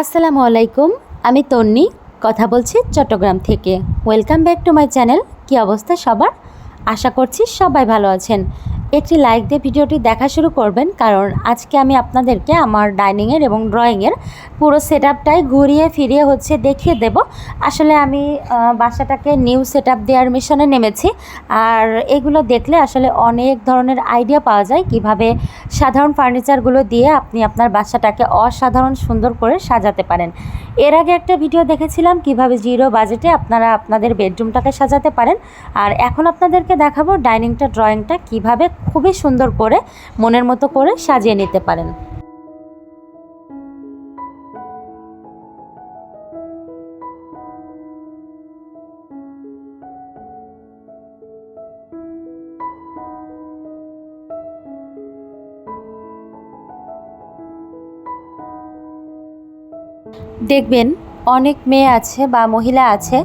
আসসালামু আলাইকুম, আমি তন্নি, কথা বলছি চট্টগ্রাম থেকে। Welcome back to my channel কি অবস্থা সবার? আশা করছি সবাই ভালো আছেন। একটি লাইক দিয়ে ভিডিওটি দেখা শুরু করবেন, কারণ আজকে আমি আপনাদেরকে আমার ডাইনিংয়ের এবং ড্রয়িংয়ের পুরো সেট আপটাই ঘুরিয়ে ফিরিয়ে হচ্ছে দেখিয়ে দেব। আসলে আমি বাসাটাকে নিউ সেট আপ দেওয়ার মিশনে নেমেছি, আর এগুলো দেখলে আসলে অনেক ধরনের আইডিয়া পাওয়া যায়। কীভাবে সাধারণ ফার্নিচারগুলো দিয়ে আপনি আপনার বাসাটাকে অসাধারণ সুন্দর করে সাজাতে পারেন। এর আগে একটা ভিডিও দেখেছিলাম কীভাবে জিরো বাজেটে আপনারা আপনাদের বেডরুমটাকে সাজাতে পারেন। আর এখন আপনাদেরকে দেখাবো ডাইনিংটা, ড্রয়িংটা কীভাবে খুবই সুন্দর করে, মনের মতো করে সাজিয়ে নিতে পারেন। দেখবেন অনেক মেয়ে আছে বা মহিলা আছে,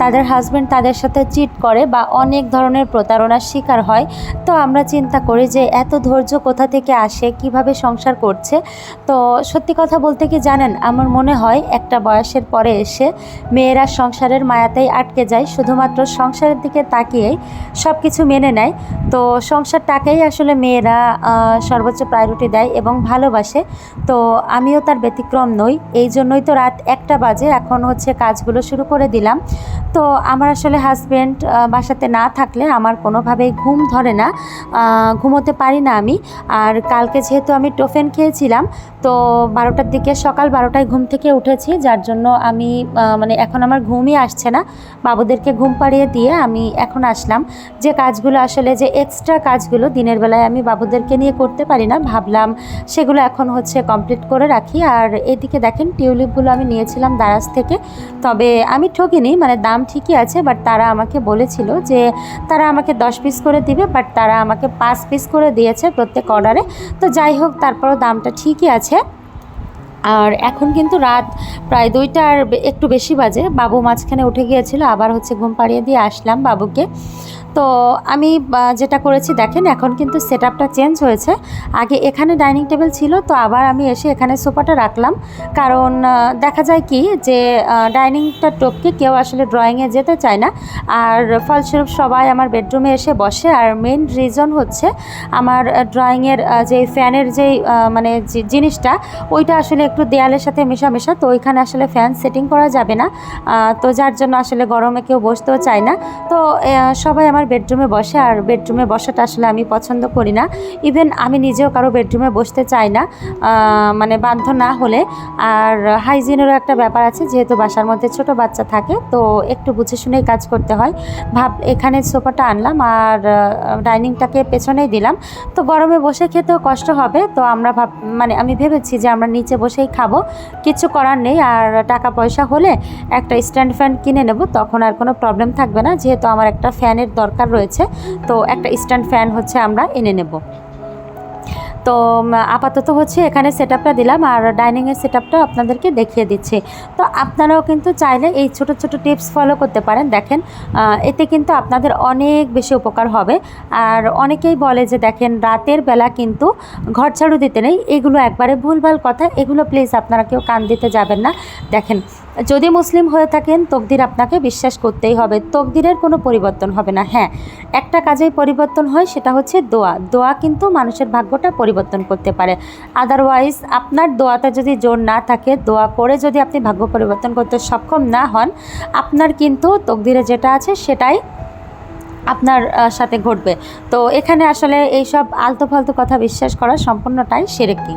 তাদের হাজব্যান্ড তাদের সাথে চিট করে বা অনেক ধরনের প্রতারণার শিকার হয়। তো আমরা চিন্তা করি যে এত ধৈর্য কোথা থেকে আসে, কীভাবে সংসার করছে? তো সত্যি কথা বলতে কি জানেন, আমার মনে হয় একটা বয়সের পরে এসে মেয়েরা সংসারের মায়াতেই আটকে যায়, শুধুমাত্র সংসারের দিকে তাকিয়েই সব কিছু মেনে নেয়। তো সংসারটাকেই আসলে মেয়েরা সর্বোচ্চ প্রায়োরিটি দেয় এবং ভালোবাসে। তো আমিও তার ব্যতিক্রম নই, এই জন্যই তো রাত একটা বাজে। এখন হচ্ছে কাজগুলো শুরু করে দিলাম। তো আমার আসলে হাজব্যান্ড বাসাতে না থাকলে আমার কোনোভাবেই ঘুম ধরে না। ঘুমোতে পারি না আমি। আর কালকে যেহেতু আমি টোফেন খেয়েছিলাম, তো বারোটার দিকে, সকাল বারোটায় ঘুম থেকে উঠেছি। যার জন্য আমি মানে এখন আমার ঘুমই আসছে না। বাবুদেরকে ঘুম পাড়িয়ে দিয়ে আমি এখন আসলাম। যে কাজগুলো আসলে, যে এক্সট্রা কাজগুলো দিনের বেলায় আমি বাবুদেরকে নিয়ে করতে পারি না, ভাবলাম সেগুলো এখন হচ্ছে কমপ্লিট করে রাখি। আর এদিকে দেখেন, টিউলিপগুলো আমি নিয়েছিলাম দারাজ থেকে। তবে আমি ঠকিনি মানে দাম ঠিকই আছে বাট তারা আমাকে বলেছিল যে তারা আমাকে দশ পিস করে দিবে বাট তারা আমাকে পাঁচ পিস করে দিয়েছে প্রত্যেক অর্ডারে তো যাই হোক, তারপরও দামটা ঠিকই আছে। আর এখন কিন্তু রাত প্রায় দুইটার একটু বেশি বাজে। বাবু মাঝখানে উঠে গিয়েছিল, আবার হচ্ছে ঘুম পাড়িয়ে দিয়ে আসলাম বাবুকে। তো আমি যেটা করেছি, দেখেন এখন কিন্তু সেট আপটা চেঞ্জ হয়েছে। আগে এখানে ডাইনিং টেবিল ছিল, তো আবার আমি এসে এখানে সোফাটা রাখলাম। কারণ দেখা যায় কি যে ডাইনিংটা টপকে কেউ আসলে ড্রয়িংয়ে যেতে চায় না। আর ফলস্বরূপ সবাই আমার বেডরুমে এসে বসে। আর মেন রিজন হচ্ছে আমার ড্রয়িংয়ের যে ফ্যানের যেই মানে জিনিসটা, ওইটা আসলে একটু দেয়ালের সাথে মেশামেশা। তো ওইখানে আসলে ফ্যান সেটিং করা যাবে না। তো যার জন্য আসলে গরমে কেউ বসতেও চায় না। তো সবাই আমার বেডরুমে বসে, আর বেডরুমে বসাটা আসলে আমি পছন্দ করি না। ইভেন আমি নিজেও কারও বেডরুমে বসতে চাই না মানে বাধ্য না হলে। আর হাইজিনেরও একটা ব্যাপার আছে, যেহেতু বাসার মধ্যে ছোট বাচ্চা থাকে, তো একটু বুঝে শুনেই কাজ করতে হয়। ভাব, এখানে সোফাটা আনলাম, আর ডাইনিংটাকে পেছনেই দিলাম। তো গরমে বসে খেতেও কষ্ট হবে, তো আমরা ভাব মানে আমি ভেবেছি যে আমরা নিচে বসেই খাব। কিছু করার নেই, আর টাকা পয়সা হলে একটা স্ট্যান্ড ফ্যান কিনে নেব, তখন আর কোনো প্রবলেম থাকবে না, যেহেতু আমার একটা ফ্যানের দরকার। রয়েছে। তো একটা স্ট্যান্ড ফ্যান হচ্ছে আমরা এনে নেব। তো আপাতত হচ্ছে এখানে সেট দিলাম আর ডাইনিংয়ের সেট আপনাদেরকে দেখিয়ে দিচ্ছি। তো আপনারাও কিন্তু চাইলে এই ছোট ছোট টিপস ফলো করতে পারেন। দেখেন এতে কিন্তু আপনাদের অনেক বেশি উপকার হবে। আর অনেকেই বলে যে, দেখেন, রাতের বেলা কিন্তু ঘর ঝাড়ু দিতে নেই। এগুলো একবারে ভুলভাল কথা। এগুলো প্লিজ আপনারা কেউ কান দিতে যাবেন না। দেখেন যদি মুসলিম হয়ে থাকেন, তকদির আপনাকে বিশ্বাস করতেই হবে। তকদিরের কোনো পরিবর্তন হবে না। হ্যাঁ একটা কাজেই পরিবর্তন হয়, সেটা হচ্ছে দোয়া। দোয়া কিন্তু মানুষের ভাগ্যটা পরিবর্তন করতে পারে। আদারওয়াইজ আপনার দোয়াতে যদি জোর না থাকে, দোয়া করে যদি আপনি ভাগ্য পরিবর্তন করতে সক্ষম না হন, আপনার কিন্তু তকদিরে যেটা আছে, সেটাই আপনার সাথে ঘটবে। তো এখানে আসলে এইসব আলতু ফালতু কথা বিশ্বাস করা সম্পূর্ণটাই সেরেকি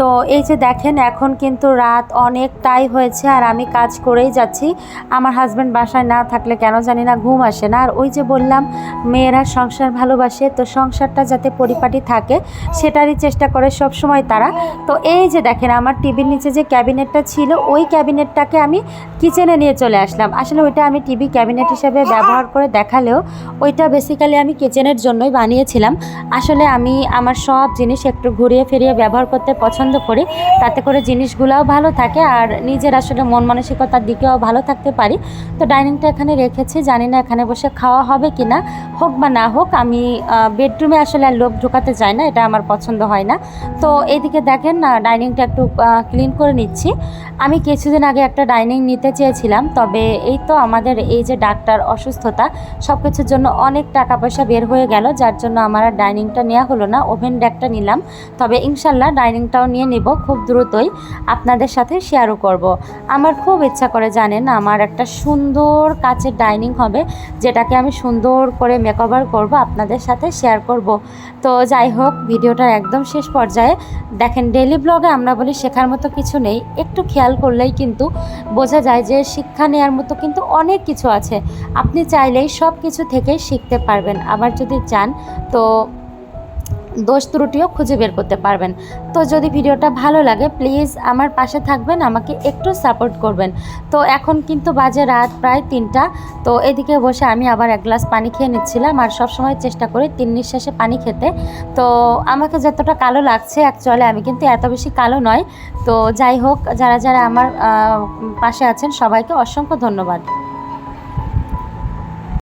তো এই যে দেখেন, এখন কিন্তু রাত অনেকটাই হয়েছে আর আমি কাজ করেই যাচ্ছি। আমার হাজব্যান্ড বাসায় না থাকলে কেন জানি না ঘুম আসে না। আর ওই যে বললাম, মেয়েরা সংসার ভালোবাসে, তো সংসারটা যাতে পরিপাটি থাকে, সেটারই চেষ্টা করে সব সময় তারা। তো এই যে দেখেন, আমার টিভির নিচে যে ক্যাবিনেটটা ছিল, ওই ক্যাবিনেটটাকে আমি কিচেনে নিয়ে চলে আসলাম। আসলে ওইটা আমি টিভি ক্যাবিনেট হিসেবে ব্যবহার করে দেখালেও, ওইটা বেসিক্যালি আমি কিচেনের জন্যই বানিয়েছিলাম। আসলে আমি আমার সব জিনিস একটু ঘুরিয়ে ফিরিয়ে ব্যবহার করতে পছন্দ পছন্দ করি, তাতে করে জিনিসগুলোও ভালো থাকে আর নিজের আসলে মন মানসিকতার দিকেও ভালো থাকতে পারি। তো ডাইনিংটা এখানে রেখেছি, জানি না এখানে বসে খাওয়া হবে কি না হোক বা না হোক, আমি বেডরুমে আসলে আর লোক ঢোকাতে চাই না, এটা আমার পছন্দ হয় না। তো এইদিকে দেখেন না ডাইনিংটা একটু ক্লিন করে নিচ্ছি। আমি কিছুদিন আগে একটা ডাইনিং নিতে চেয়েছিলাম, তবে এই তো আমাদের এই যে ডাক্তার অসুস্থতা সব কিছুর জন্য অনেক টাকা পয়সা বের হয়ে গেল, যার জন্য আমার আর ডাইনিংটা নেওয়া হলো না, ওভেন ডেকটা নিলাম। তবে ইনশাল্লাহ, ডাইনিংটাও নিয়ে নিব, খুব দ্রুতই আপনাদের সাথে শেয়ারও করব। আমার খুব ইচ্ছা করে জানেন, আমার একটা সুন্দর কাচের ডাইনিং হবে, যেটাকে আমি সুন্দর করে মেকওভার করব, আপনাদের সাথে শেয়ার করব। তো যাই হোক, ভিডিওটার একদম শেষ পর্যায়ে দেখেন ডেলি ব্লগে আমরা বলি শেখার মতো কিছু নেই, একটু খেয়াল করলেই কিন্তু বোঝা যায় যে শিক্ষা নেওয়ার মতো কিন্তু অনেক কিছু আছে। আপনি চাইলেই সব কিছু থেকেই শিখতে পারবেন। আবার যদি চান, তো দোষ ত্রুটিও খুঁজে বের করতে পারবেন। তো যদি ভিডিওটা ভালো লাগে প্লিজ আমার পাশে থাকবেন, আমাকে একটু সাপোর্ট করবেন। তো এখন কিন্তু বাজে রাত প্রায় তিনটা। তো এদিকে বসে আমি আবার এক গ্লাস পানি খেয়ে নিচ্ছিলাম আর সবসময় চেষ্টা করি তিন নিঃশ্বাসে পানি খেতে। তো আমাকে যতটা কালো লাগছে অ্যাকচুয়ালি আমি কিন্তু এত বেশি কালো নয়। তো যাই হোক, যারা যারা আমার পাশে আছেন, সবাইকে অসংখ্য ধন্যবাদ।